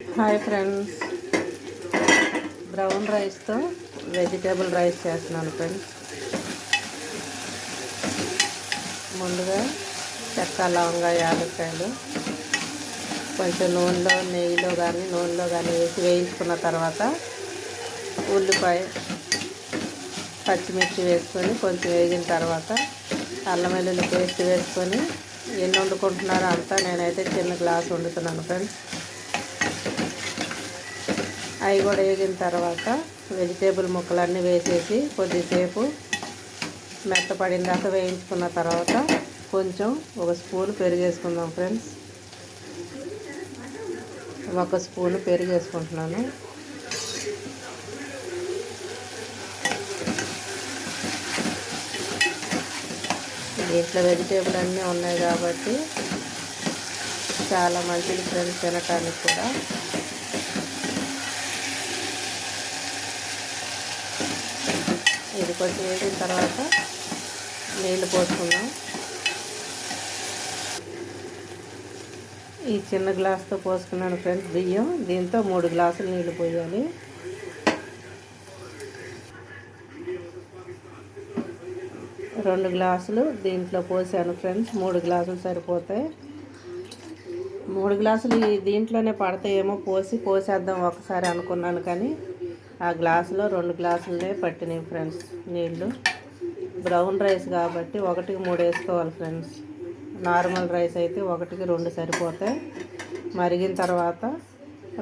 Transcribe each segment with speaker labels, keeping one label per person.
Speaker 1: Hi friends brown రైస్తో vegetable rice చేస్తున్నాను friends ముందుగా చెక్క లవంగ యాలక్కాయలు. కొంచెం నూనెలో నెయ్యిలో కానీ నూనెలో కానీ వేసి వేయించుకున్న తర్వాత ఉల్లిపాయ పచ్చిమిర్చి వేసుకొని కొంచెం వేగిన తర్వాత అల్లం వెల్లుల్లి పేస్ట్ వేసుకొని ఎన్ని వండుకుంటున్నారో అంతా నేనైతే చిన్న గ్లాస్ వండుతున్నాను ఫ్రెండ్స్ అవి కూడా వేగిన తర్వాత వెజిటేబుల్ ముక్కలన్నీ వేసేసి కొద్దిసేపు మెత్తపడిన దాకా వేయించుకున్న తర్వాత కొంచెం ఒక స్పూన్ పెరిగేసుకుందాం ఫ్రెండ్స్. ఒక స్పూన్ పెరిగేసుకుంటున్నాను. దీంట్లో వెజిటేబుల్ అన్నీ ఉన్నాయి కాబట్టి చాలా మంచిది ఫ్రెండ్స్ తినటానికి కూడా ఇది కొంచెం వేసిన తర్వాత నీళ్ళు పోసుకుందాం. ఈ చిన్న గ్లాస్తో పోసుకున్నాను ఫ్రెండ్స్ బియ్యం. దీంతో మూడు గ్లాసులు నీళ్ళు పోయాలి. రెండు గ్లాసులు దీంట్లో పోసాను ఫ్రెండ్స్. మూడు గ్లాసులు సరిపోతాయి. మూడు గ్లాసులు దీంట్లోనే పడతాయేమో పోసి పోసేద్దాం ఒకసారి అనుకున్నాను కానీ ఆ గ్లాసులో రెండు గ్లాసులనే పట్టినాయి ఫ్రెండ్స్ నీళ్ళు బ్రౌన్ రైస్ కాబట్టి ఒకటికి మూడు వేసుకోవాలి ఫ్రెండ్స్. నార్మల్ రైస్ అయితే ఒకటికి రెండు సరిపోతాయి. మరిగిన తర్వాత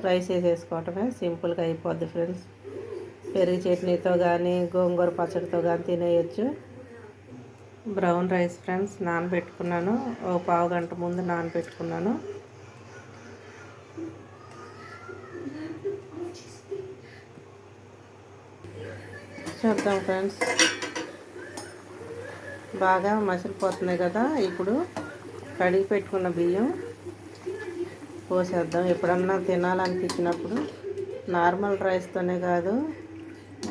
Speaker 1: రైస్ వేసేసుకోవటమే సింపుల్గా అయిపోద్ది ఫ్రెండ్స్. పెరుగు చట్నీతో కానీ గోంగూర పచ్చడితో కానీ తినేయచ్చు. బ్రౌన్ రైస్ ఫ్రెండ్స్ నానబెట్టుకున్నాను. ఒక పావు గంట ముందు నానబెట్టుకున్నాను. చూద్దాం ఫ్రెండ్స్. బాగా మసిలిపోతున్నాయి కదా. ఇప్పుడు కడిగి పెట్టుకున్న బియ్యం పోసేద్దాం. ఎప్పుడన్నా తినాలనిపించినప్పుడు నార్మల్ రైస్తోనే కాదు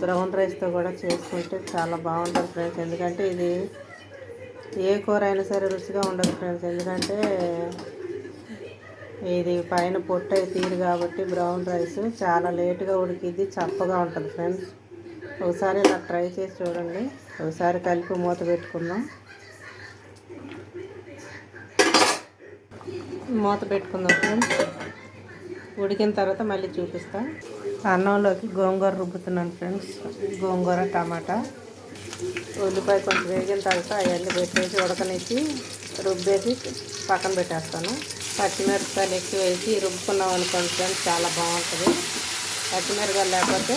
Speaker 1: బ్రౌన్ రైస్తో కూడా చేసుకుంటే చాలా బాగుంటుంది ఫ్రెండ్స్. ఎందుకంటే ఇది ఏ కూర అయినా సరే రుచిగా ఉండదు ఫ్రెండ్స్. ఎందుకంటే ఇది పైన పొట్ట తీరు కాబట్టి బ్రౌన్ రైస్ చాలా లేటుగా ఉడికిద్ది చప్పగా ఉంటుంది ఫ్రెండ్స్. ఒకసారి ఇలా ట్రై చేసి చూడండి. ఒకసారి కలిపి మూత పెట్టుకుందాం. మూత పెట్టుకుందాం ఫ్రెండ్స్. ఉడికిన తర్వాత మళ్ళీ చూపిస్తా. అన్నంలోకి గోంగూర రుబ్బుతున్నాను ఫ్రెండ్స్. గోంగూర టమాటా. ఉల్లిపాయ కొంచెం వేగిన తర్వాత అవన్నీ పెట్టేసి ఉడకనిచ్చి రుబ్బేసి పక్కన పెట్టేస్తాను. పచ్చిమిరపకాయలు ఎక్కువ వేసి రుబ్బుకున్నాం అనుకోండి ఫ్రెండ్స్ చాలా బాగుంటుంది. పచ్చిమిరపకాయలు లేకపోతే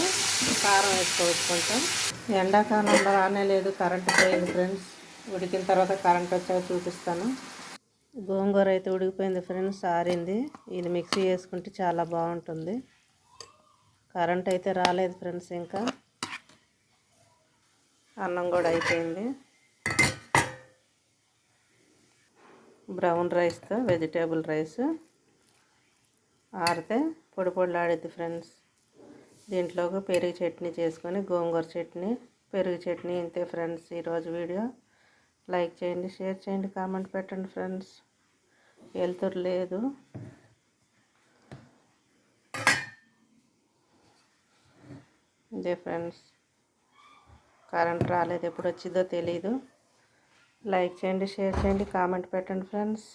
Speaker 1: కారం వేసుకోవచ్చు కొంచెం ఎండాకాలంలో రానే లేదు కరెంట్ పోయింది ఫ్రెండ్స్. ఉడికిన తర్వాత కరెంట్ వచ్చాక చూపిస్తాను. గోంగూర అయితే ఉడికిపోయింది ఫ్రెండ్స్ ఆరింది. ఇది మిక్సీ వేసుకుంటే చాలా బాగుంటుంది. కరెంట్ అయితే రాలేదు ఫ్రెండ్స్ ఇంకా. అన్నం కూడా అయిపోయింది. బ్రౌన్ రైస్తో వెజిటేబుల్ రైస్. ఆరితే పొడి పొడిలాడిద్ది ఫ్రెండ్స్. దీంట్లోకి పెరుగు చట్నీ చేసుకొని గోంగూర చట్నీ పెరుగు చట్నీ ఇంతే ఫ్రెండ్స్ ఈరోజు వీడియో. లైక్ చేయండి షేర్ చేయండి కామెంట్ పెట్టండి ఫ్రెండ్స్. వెళ్తురు లేదు. ఇదే ఫ్రెండ్స్. కరెంట్ రాలేదు ఎప్పుడు వచ్చిందో తెలీదు. లైక్ చేయండి షేర్ చేయండి కామెంట్ పెట్టండి ఫ్రెండ్స్.